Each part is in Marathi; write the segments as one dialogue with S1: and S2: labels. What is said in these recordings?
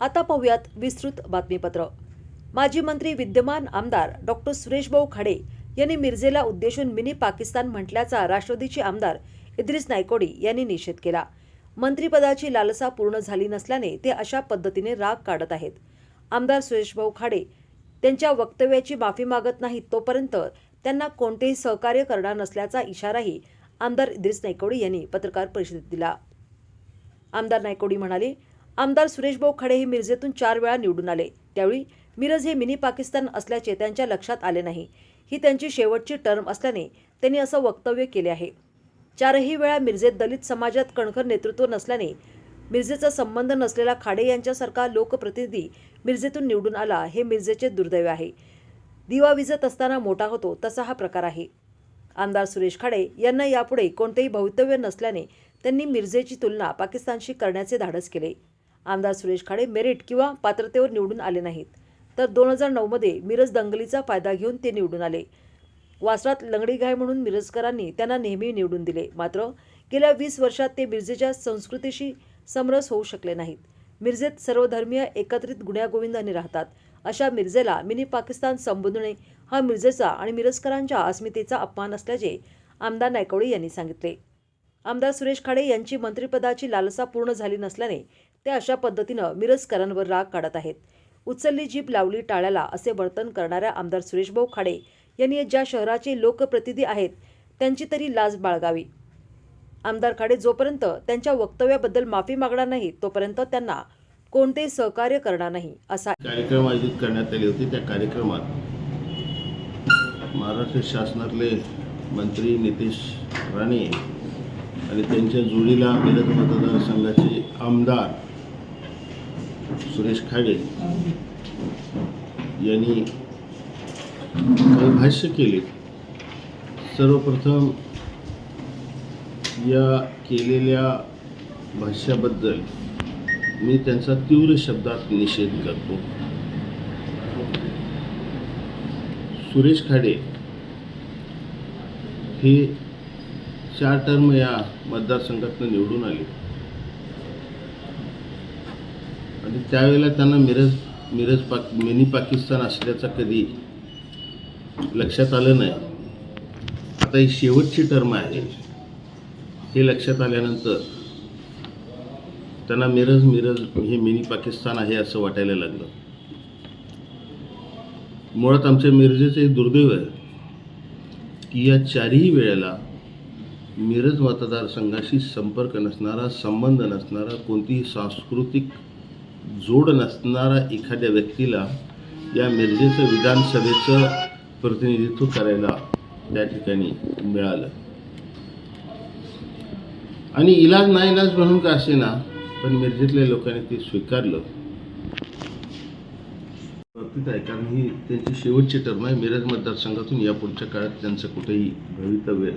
S1: आता पाहूयात विस्तृत बातमीपत्र. माजी मंत्री विद्यमान आमदार डॉक्टर सुरेशभाऊ खाडे यांनी मिरजेला उद्देशून मिनी पाकिस्तान म्हटल्याचा राष्ट्रवादीचे आमदार इद्रिस नायकोडी यांनी निषेध केला. मंत्रिपदाची लालसा पूर्ण झाली नसल्याने ते अशा पद्धतीने राग काढत आहेत. आमदार सुरेशभाऊ खाडे त्यांच्या वक्तव्याची माफी मागत नाहीत तोपर्यंत त्यांना कोणतेही सहकार्य करणार नसल्याचा इशाराही आमदार इद्रिस नायकोडी यांनी पत्रकार परिषदेत दिला. आमदार नायकोडी म्हणाले आमदार सुरेशभाऊ खडे हे मिरजेतून चार वेळा निवडून आले. त्यावेळी मिरज हे मिनी पाकिस्तान असल्याचे त्यांच्या लक्षात आले नाही. ही त्यांची शेवटची टर्म असल्याने त्यांनी असं वक्तव्य केले आहे. चारही वेळा मिरजेत दलित समाजात कणखर नेतृत्व नसल्याने मिरजेचा संबंध नसलेला खाडे यांच्यासारखा लोकप्रतिनिधी मिरजेतून निवडून आला हे मिरजेचे दुर्दैव आहे. दिवा विजत असताना मोठा होतो तसा हा प्रकार आहे. आमदार सुरेश खाडे यांना यापुढे कोणतेही भवितव्य नसल्याने त्यांनी मिरजेची तुलना पाकिस्तानशी करण्याचे धाडस केले. आमदार सुरेश खाडे मेरिट किंवा पात्रतेवर निवडून आले नाहीत. तर दोन हजार नऊमध्ये मिरज दंगलीचा फायदा घेऊन ते निवडून आले. वासरात लंगडी घाय म्हणून मिरजकरांनी त्यांना नेहमी निवडून दिले. मात्र गेल्या वीस वर्षात ते मिरजेच्या संस्कृतीशी समरस होऊ शकले नाहीत. मिरजेत सर्वधर्मीय एकत्रित गुण्यागोविंदाने राहतात. अशा मिरजेला मिनी पाकिस्तान संबोधणे हा मिरजेचा आणि मिरजकरांच्या अस्मितेचा अपमान असल्याचे आमदार नायकवडे यांनी सांगितले. आमदार सुरेश खाडे यांची मंत्रिपदाची लालसा पूर्ण झाली नसल्याने ते अशा पद्धतीनं मिरजकरांवर राग काढत आहेत. उचलली जीप लावली टाळ्याला असे वर्तन करणाऱ्या आमदार सुरेशभाऊ खाडे यांनी ज्या शहराचे लोकप्रतिनिधी आहेत त्यांची तरी लाज बाळगावी. आमदार खाडे जोपर्यंत त्यांच्या वक्तव्याबद्दल माफी मागणार नाही तोपर्यंत त्यांना कोणतेही सहकार्य करणार नाही असा
S2: कार्यक्रम आयोजित करण्यात आले होते. त्या कार्यक्रमात महाराष्ट्र शासनातले मंत्री नितीश राणे आणि त्यांच्या जोडीला मिरज मतदारसंघाचे आमदार सुरेश खाडे यांनी काही भाष्य केले. सर्वप्रथम या केलेल्या भाष्याबद्दल मी त्यांचा तीव्र शब्दात निषेध करतो. सुरेश खाडे हे चार टर्म या मतदारसंघातून निवडून आले आणि त्यावेळेला त्यांना मिरज मिरज पाक मिनी पाकिस्तान असल्याचं कधी लक्षात आलं नाही. आता ही शेवटची टर्म आहे. हे लक्षात आल्यानंतर त्यांना मिरज मिरज हे मिनी पाकिस्तान आहे असं वाटायला लागलं. मुळात आमच्या मिरजेचं एक दुर्दैव आहे की या चारही वेळेला मिरज मतदारसंघाशी संपर्क नसणारा संबंध नसणारा कोणतीही सांस्कृतिक जोड नसणारा एखाद्या व्यक्तीला या मिरजेचं विधानसभेचं प्रतिनिधित्व करायला त्या ठिकाणी मिळालं. आणि इलाज ना इलाज म्हणून का असे ना पण मिरजेतल्या लोकांनी ते स्वीकारलं. आहे कारण ही त्यांची शेवटची टर्म आहे. मिरज मतदारसंघातून या पुढच्या काळात त्यांचं कुठेही भवितव्य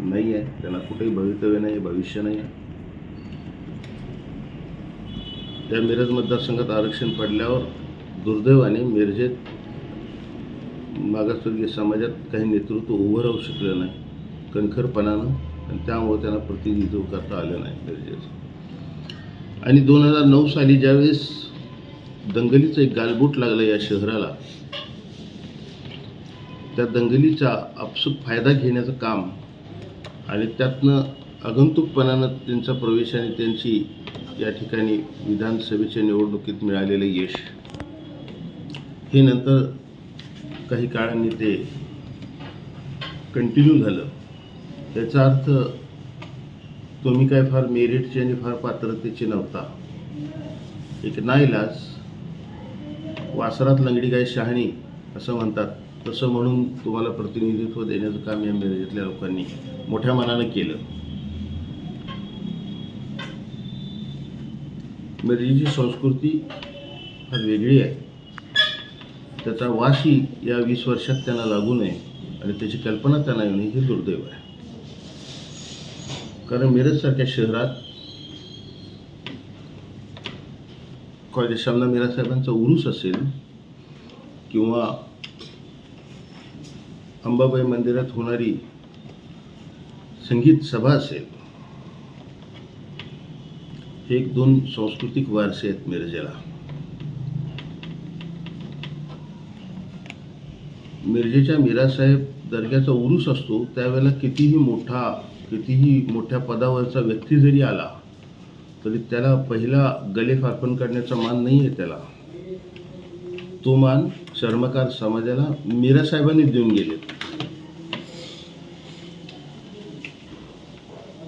S2: नाही आहे त्यांना कुठेही भवितव्य नाही आहे भविष्य नाही आहे त्या मिरज मतदारसंघात आरक्षण पडल्यावर दुर्दैवाने मिरजेत मागासवर्गीय समाजात काही नेतृत्व उभं राहू शकलं नाही कणखरपणानं आणि त्यामुळे त्यांना प्रतिनिधित्व करता आलं नाही मिरजेचं. आणि दोन हजार नऊ साली ज्यावेळेस दंगलीचं एक गालबोट लागलं या शहराला त्या दंगलीचा आपसूक फायदा घेण्याचं काम आणि त्यातनं आगंतुकपणानं त्यांचा प्रवेश आणि त्यांची या ठिकाणी विधानसभेच्या निवडणुकीत मिळालेलं यश हे नंतर काही काळांनी ते कंटिन्यू झालं. याचा अर्थ तुम्ही काय फार मेरिटचे आणि फार पात्रतेचे नव्हता. एक नाईलाज वासरात लंगडी गाय शहाणी असं म्हणतात. तसं म्हणून तुम्हाला प्रतिनिधित्व देण्याचं काम या मेरिटल्या लोकांनी मोठ्या मनानं केलं. मिरजेची संस्कृती फार वेगळी आहे. त्याचा वाशी या वीस वर्षात त्यांना लागू नये आणि त्याची कल्पना त्यांना येणे हे दुर्दैव आहे. कारण मिरजसारख्या शहरात कॉलेज शामना मीरा साहेबांचा उरूस असेल किंवा अंबाबाई मंदिरात होणारी संगीत सभा असेल एक दोन सांस्कृतिक वारसे आहेत मिरजेला. मिरजेच्या मीरासाहेब दर्ग्याचा उरूस असतो त्यावेळेला कितीही मोठा कितीही मोठ्या पदावरचा व्यक्ती जरी आला तरी त्याला पहिला गलेफ अर्पण करण्याचा मान नाही आहे त्याला. तो मान चर्मकार समाजाला मीरासाहेबांनी देऊन गेले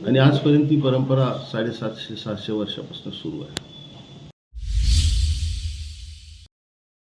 S2: आणि आजपर्यंत ती परंपरा साडेसातशे सातशे वर्षापासून सुरू आहे.